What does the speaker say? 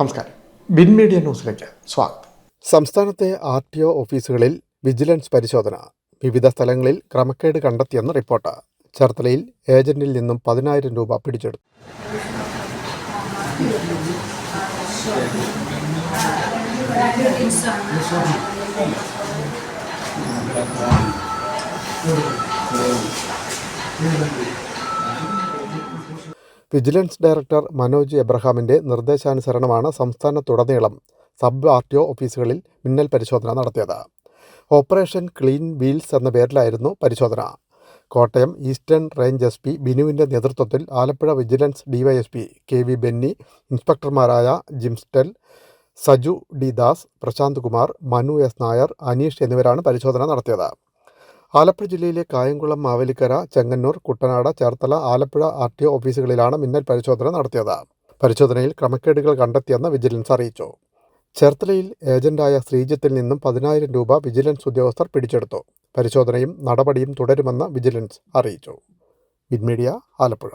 നമസ്കാരം. Bin media ന്യൂസിലേക്ക് സ്വാഗതം. സംസ്ഥാനത്തെ ആർ ടി ഒ ഓഫീസുകളിൽ വിജിലൻസ് പരിശോധന. വിവിധ സ്ഥലങ്ങളിൽ ക്രമക്കേട് കണ്ടെത്തിയെന്ന് റിപ്പോർട്ട്. ചേർത്തലയിൽ ഏജന്റിൽ നിന്നും പതിനായിരം രൂപ പിടിച്ചെടുത്തു. വിജിലൻസ് ഡയറക്ടർ മനോജ് എബ്രഹാമിന്റെ നിർദ്ദേശാനുസരണമാണ് സംസ്ഥാനത്തുടനീളം സബ് ആർ ടി ഒ ഓഫീസുകളിൽ മിന്നൽ പരിശോധന നടത്തിയത്. ഓപ്പറേഷൻ ക്ലീൻ വീൽസ് എന്ന പേരിലായിരുന്നു പരിശോധന. Kottayam eastern range S P ബിനുവിന്റെ നേതൃത്വത്തിൽ Alappuzha vigilance DySP K V Benny ഇൻസ്പെക്ടർമാരായ Jimstel Saju D Das Prashant Kumar Manu S Nair Aneesh എന്നിവരാണ് പരിശോധന നടത്തിയത്. ആലപ്പുഴ ജില്ലയിലെ കായംകുളം മാവേലിക്കര ചെങ്ങന്നൂർ കുട്ടനാട് ചേർത്തല ആലപ്പുഴ ആർ ടി ഓഫീസുകളിലാണ് മിന്നൽ പരിശോധന നടത്തിയത്. പരിശോധനയിൽ ക്രമക്കേടുകൾ കണ്ടെത്തിയെന്ന് വിജിലൻസ് അറിയിച്ചു. ചേർത്തലയിൽ ഏജന്റായ ശ്രീജിത്തിൽ നിന്നും പതിനായിരം രൂപ വിജിലൻസ് ഉദ്യോഗസ്ഥർ പിടിച്ചെടുത്തു. പരിശോധനയും നടപടിയും തുടരുമെന്ന് വിജിലൻസ് അറിയിച്ചു. വിൻമീഡിയ ആലപ്പുഴ.